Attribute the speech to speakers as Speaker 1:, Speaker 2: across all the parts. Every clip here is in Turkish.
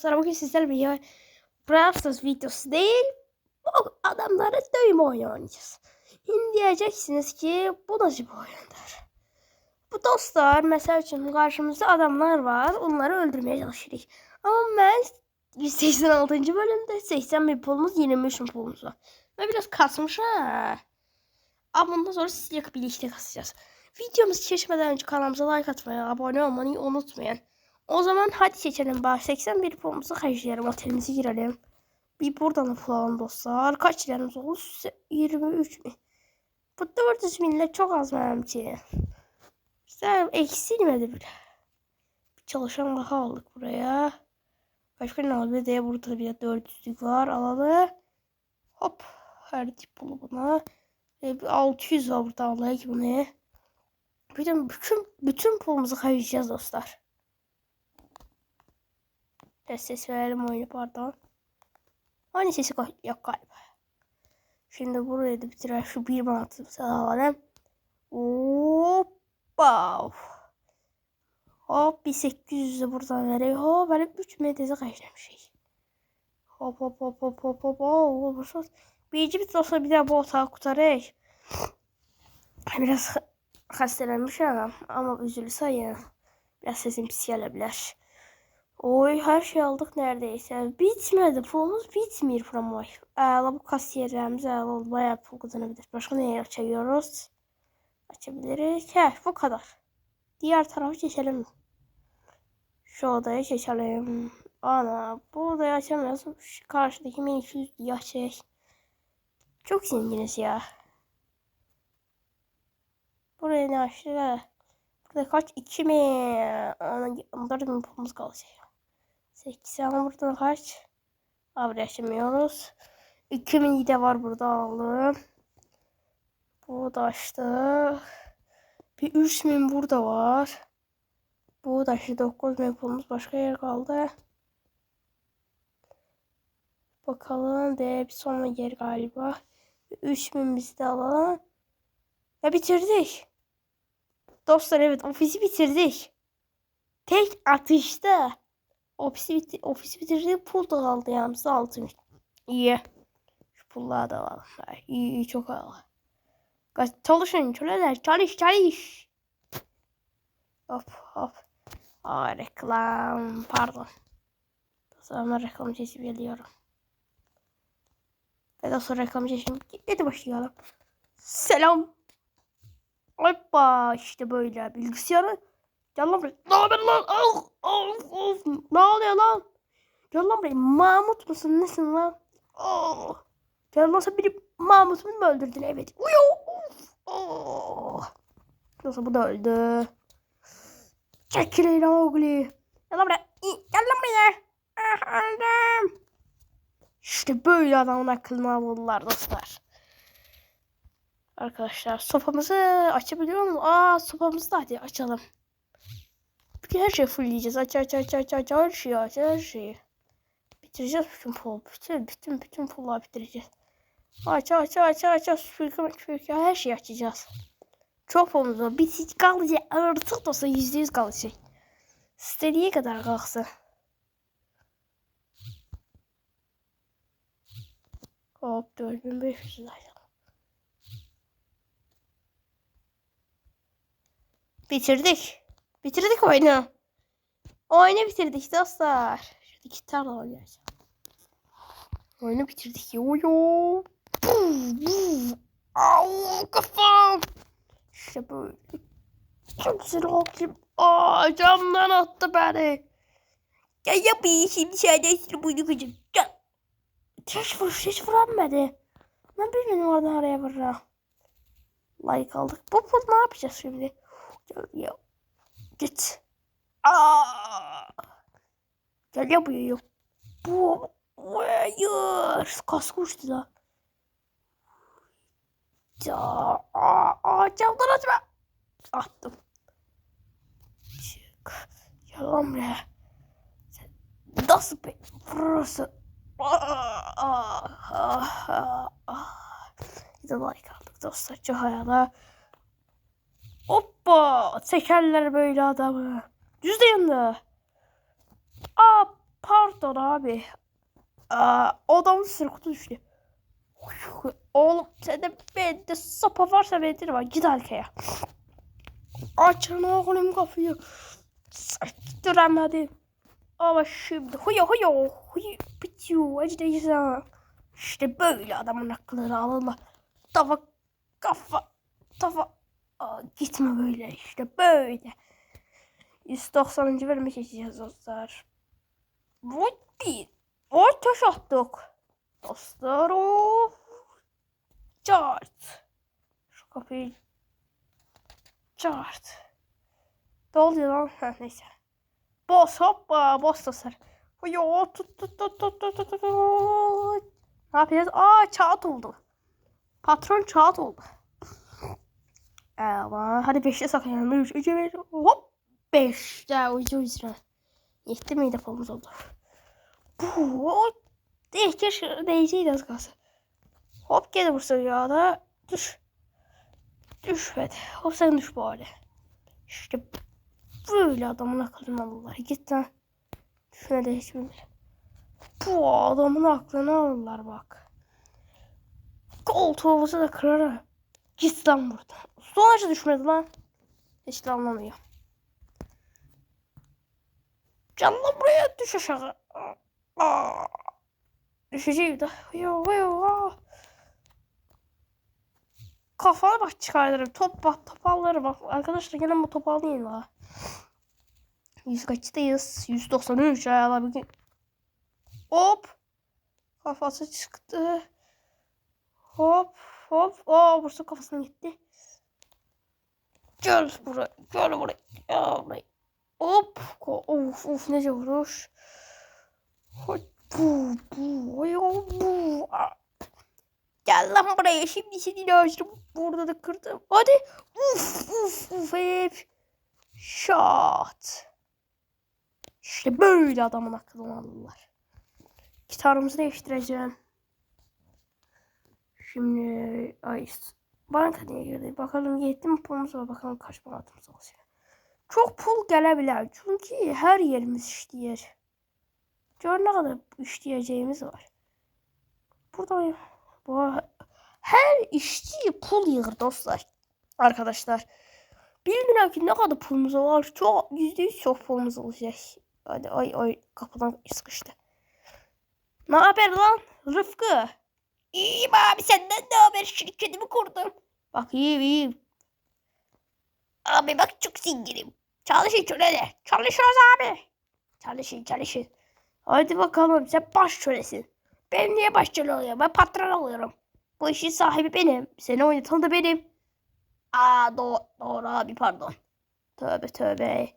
Speaker 1: Sonra bugün sizlerle bir Brawl videosu değil. Bu adamlara dövme oyunu oynayacağız. Şimdi diyeceksiniz ki bu nasıl bir oyundur? Bu dostlar mesela için karşımızda adamlar var. Onları öldürmeye çalışırız. Ama ben 186. bölümde 81 pulumuz 23 pulumuz var. Ve biraz kasmış ha. Ama bundan sonra sizle birlikte kasacağız. Videomuzu geçmeden önce kanalımıza like atmayı, abone olmayı unutmayın. O zaman hadi seçelim. Bak 81 pulumuzu harcayalım. Otelimize girelim. Bir buradan alalım dostlar. Kaç liramız oldu? 23 mi? Bu 400 binle çok az benim için. Eksilmedi bile. Bir çalışan daha aldık buraya. Başka ne aldı? Bir de burada bir 400'lük var. Alalım. Hop. Her tip pulu buna. E, bir 600 var burada alalım bunu. Bütün, bütün, bütün pulumuzu harcayacağız dostlar. Biraz ses verelim oyunu pardon. Aynı sesi yok galiba. Şimdi buraya da bitirer şu bir mantımsa alalım. Hoppa. Hop bir 800 de buradan vereyim. Hop böyle 3 medyaza kaçtım şey. Hop hop hop hop hop hop hop hop. Birinci bit olsa bir daha bu otağı kurtarır. Biraz hastalanmış adam ama üzülürse ya biraz sesim pis gelebilir. Oy her şey aldık neredeyse. Bitmedi. Pulumuz bitmiyor promoy. Ağla bu kasiyerlerimiz ağla bayağı pul kazanabilir. Başka ne açıyoruz? Açabiliriz. Heh bu kadar. Diğer tarafı geçelim. Şu odaya geçelim. Ana bu odayı açamıyoruz. Şu karşıdaki minik ya şey. Çok zenginiz ya. Buraya ne açtı? Burada kaç? 2 mi? Onların bin pulumuz kalacak. 8 ama buradan kaç? Abi açamıyoruz. 2000 de var burada alalım. Bu da açtı. Bir 3000 burada var. Bu da işte 9000 pulumuz başka yer kaldı. Bakalım de bir sonra yer galiba. 3000 biz de alalım. Ya bitirdik. Dostlar evet ofisi bitirdik. Tek atışta ofisi, bitir ofisi bitirdik. Pul da aldı yanımıza altın. İyi. Şu pulları da alalım. İyi, iyi çok alalım. Çalışın çöleler çalış çalış. Hop hop. Aa reklam pardon. Sonra reklam sesi geliyorum. Ve daha sonra reklam sesi gitmedi başlayalım. Selam. Hoppa işte böyle bilgisayarı. Gel lan buraya. Ne haber lan? Of of of. Ne oluyor lan? Gel lan buraya. Mahmut musun? Nesin lan? Oh. Gel lan sen biri Mahmut'u mu öldürdün? Evet. Uyo. Of. Oh. Nasıl bu da öldü. Çekilin oğlu. Gel lan buraya. Gel lan buraya. Ah öldüm. İşte böyle adamın aklını alırlar dostlar. Arkadaşlar sopamızı açabiliyor mu? Aa sopamızı da hadi açalım. Bütün her şeyi fullleyeceğiz. Aç aç aç aç aç her şeyi aç her şeyi. Bitireceğiz bütün pul. Bütün bütün bütün pulları bitireceğiz. Aç aç aç aç aç. Süpürge süpürge her şeyi açacağız. Çok pulumuz var. Bitik kalacak. Artık da olsa yüzde yüz kalacak. İstediği kadar kalksın. Hop 4500 lira. Bitirdik. Bitirdik oyunu. Oyunu bitirdik dostlar. Şurada iki tane oynayacağım. Oyunu bitirdik. Yo yo. Au kafam. İşte böyle. Güzel oldu. Aa camdan attı beni. Ya yapayım şimdi sen bunu kızım. Gel. Hiç vur, hiç vuranmadı. Ben bilmiyorum oradan araya vurra. Like aldık. Bu, bu ne yapacağız şimdi? Gel ya. Git. Aa! Gel ya buraya. Bu. Hayır. Kask uçtu da. Ya. Aa, aa, camdan açma. Attım. Çık. Gel lan buraya. Sen nasıl be? Burası. Bir de like aldık dostlar. Çok hayala. Hoppa! Tekerler böyle adamı. Düz de yanında. Aa part doktor abi. Aa, adam sırkıtı düştü. Oğlum sende bende sopa varsa bende var. Git arkaya. Açın oğlum kapıyı. Duramadım. Ama şimdi huyo huyo huyo bitiyor acıdaysa. İşte böyle adamın akılları alırlar. Tafa kafa tafa. Gitme böyle işte böyle. 190. bölüme geçeceğiz dostlar. Vay bir. Vay taş attık. Dostlar of. Çart. Şu kapıyı. Çart. Ne oluyor lan? Ha, neyse. Boss hoppa. Boss dostlar. Yo tut tut tut tut tut tut tut. Ne yapacağız? Aa çağat oldu. Patron çağat oldu. Ama hadi 5'te saklayalım. 3, 2, 1. Hop. 5'te ucu ucuna. Yetti miydi falımız oldu. Bu değiştir değişiydi az kalsın. Hop gel bursa ya da düş. Düşmedi. Hop sen düş bari. İşte böyle adamın aklını alırlar. Git lan. Düşmedi hiçbir. Bu adamın aklını alırlar bak. Koltuğumuzu da kırarım. Git lan buradan. Sonuçta düşmedi lan. Hiç de anlamıyor. Lan buraya düş aşağı. Düşeceğim de. Yo yo. Kafana bak çıkarırım. Top bak top alırım bak. Arkadaşlar gelin bu topu alayım la. 100 kaçtayız? 193 ayağla bir gün. Hop. Kafası çıktı. Hop hop. Aa burası kafasına gitti. Gel buraya. Gel buraya. Gel buraya. Hop. Of of nece vuruş. Hop. Bu bu. Oy, o, bu. Gel lan buraya. Şimdi seni açtım. Burada da kırdım. Hadi. Uf uf uf hep. Şat. İşte böyle adamın aklını alırlar. Gitarımızı değiştireceğim. Şimdi ay banka niye girdi? Bakalım yetti mi pulumuz var. Bakalım kaç bankatımız olacak. Çok pul gelebilir. Çünkü her yerimiz işleyir. Gör ne kadar işleyeceğimiz var. Burada bu her işçi pul yığır dostlar. Arkadaşlar. Bilmiyorum ki ne kadar pulumuz var. Çok yüzde yüz çok pulumuz olacak. Hadi ay ay kapıdan sıkıştı. Ne haber lan Rıfkı? İyiyim abi senden ne haber? Şirketimi kurdum. Bak iyiyim iyiyim. Abi bak çok zenginim. Çalışın şöyle. Çalışıyoruz abi. Çalışın çalışın. Hadi bakalım sen baş çöresin. Ben niye baş çöre oluyorum? Ben patron oluyorum. Bu işin sahibi benim. Seni oynatan da benim. Aa doğru, doğru abi pardon. Tövbe tövbe.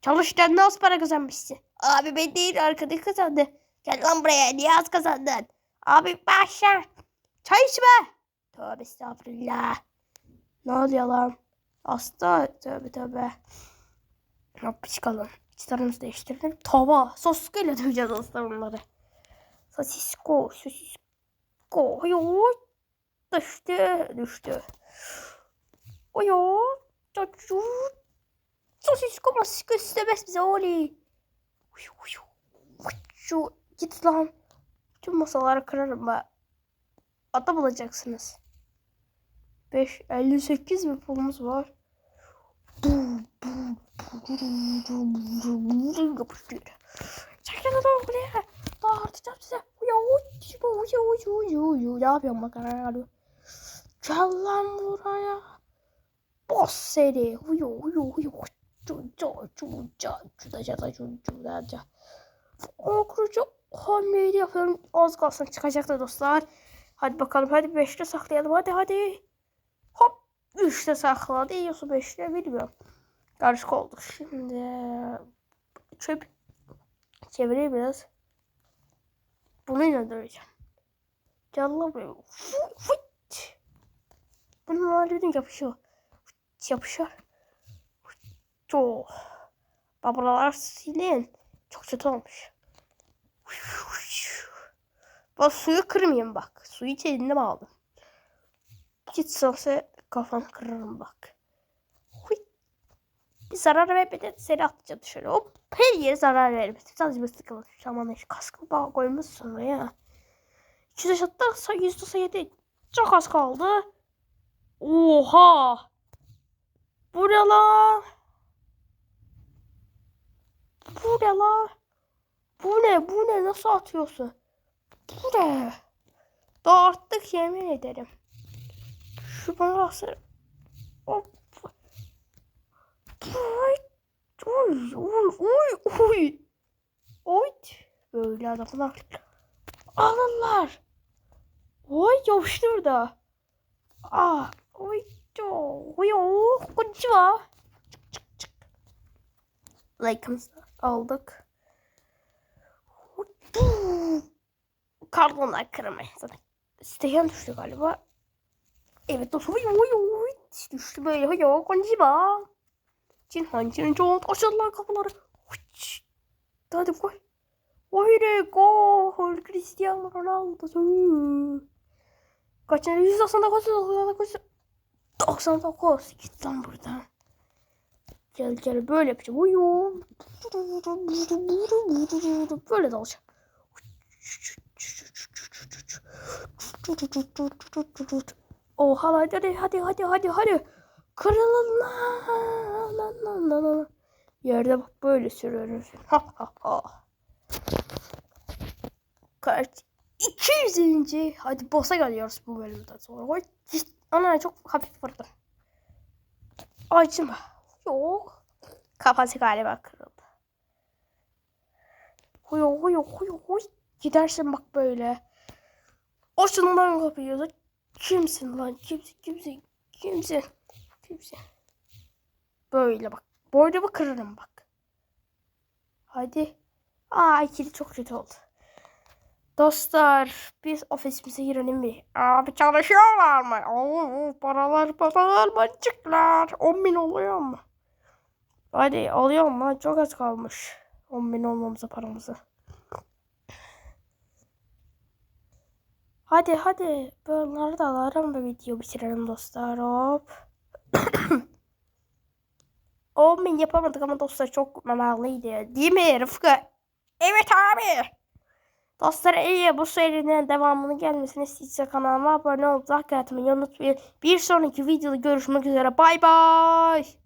Speaker 1: Çalıştan nasıl para kazanmışsın? Abi ben değil arkadaş kazandı. Gel lan buraya niye az kazandın? Abi başla. Çay içme. Tövbe estağfurullah. Ne oluyor lan? Hasta. Tövbe tövbe. Hop çıkalım. İçlerimizi değiştirelim. Tava. Soskuyla döveceğiz aslında bunları. Sosisko. Sosisko. Yo. Düştü. Düştü. Oyo. Çocuğu. Sosisko maske istemez bize oley. Şu git lan. Tüm masaları kırarım ben. Ata bulacaksınız. 5 58 bir pulumuz var. Yapıştır. Çekil lan buraya. Dağıtacağım size. Uya uya uya uya uya uya. Ne yapıyorsun bakalım? Gel lan buraya. Boss seni. Uya uya uya. Cuca cuca cuca cuca cuca cuca. Okurucu hamleyi yapıyorum. Az kalsın çıkacaktı dostlar. Hadi bakalım hadi 5'te saklayalım hadi hadi. Hop 3'te sakladı. Yoksa 5'te bilmiyorum. Karışık olduk. Şimdi çöp çevireyim biraz. Bunu inandıracağım. Buraya. Fıt, fıt. Bunun halini yapışıyor. Fıt, Yapışıyor. Çok. Baburalar silin. Çok kötü olmuş. Bak suyu kırmayayım bak. Suyu hiç elimde aldım. Git sansa kafanı kırarım bak. Huy. Bir zarar vermeden seni atacağım dışarı. Hop her yere zarar vermedi. Sadece bir sıkıntı. Aman ne kaskı bağ koymuşsun ya. 200 şatta %97. Çok az kaldı. Oha. Bu ne la? Bu ne la? Bu ne? Bu ne? Nasıl atıyorsun? Bu ne? Dağıttık yemin ederim. Şu bana nasıl? Hop. Oy. Oy. Oy. Oy. Oy. Böyle adamlar. Alırlar. Oy yapıştır da. Ah. Oy. Oy. Oy. Konnichiwa. Çık çık çık. Like'ımızı aldık. Karbonlar kırmaya Siteden düştü galiba. Evet dostum. Oy oy oy. Düştü böyle. Oy oy. Konnichiwa. Cin hancının çoğun açıldılar kapıları. Uç. Hadi koy. Haydi gol. Cristiano Ronaldo. Kaçıncı? 199. 99. 99. Git lan buradan. Gel gel böyle yapacağım. Oy oy. Böyle dalacağım. Oha hadi hadi hadi hadi hadi hadi. Kırılın lan lan lan lan lan. Yerde bak böyle sürüyoruz. Ha ha ha. Kaç? 200. Hadi boss'a geliyoruz bu bölümden sonra. Oy, ana çok hafif vurdum. Acıma. Yok. Kafası galiba kırıldı. Huy huy huy huy. Gidersin bak böyle. O şundan kapıyı. Kimsin lan? Kimsin? Kimsin? Kimsin? Kimsin? Böyle bak. Boynumu kırarım bak. Hadi. Aa ikili çok kötü oldu. Dostlar biz ofisimize girelim mi? Abi çalışıyorlar mı? Oo, paralar paralar bacıklar. 10 bin oluyor mu? Hadi oluyor mu? Çok az kalmış. 10 bin olmamıza paramızı. Hadi hadi. Bunları da alalım ve video bitirelim dostlar. Hop. 10 bin yapamadık ama dostlar çok manaklıydı. Değil mi Rıfkı? Evet abi. Dostlar iyi bu serinin devamını gelmesini istiyorsa kanalıma abone olup like atmayı unutmayın. Bir sonraki videoda görüşmek üzere. Bay bay.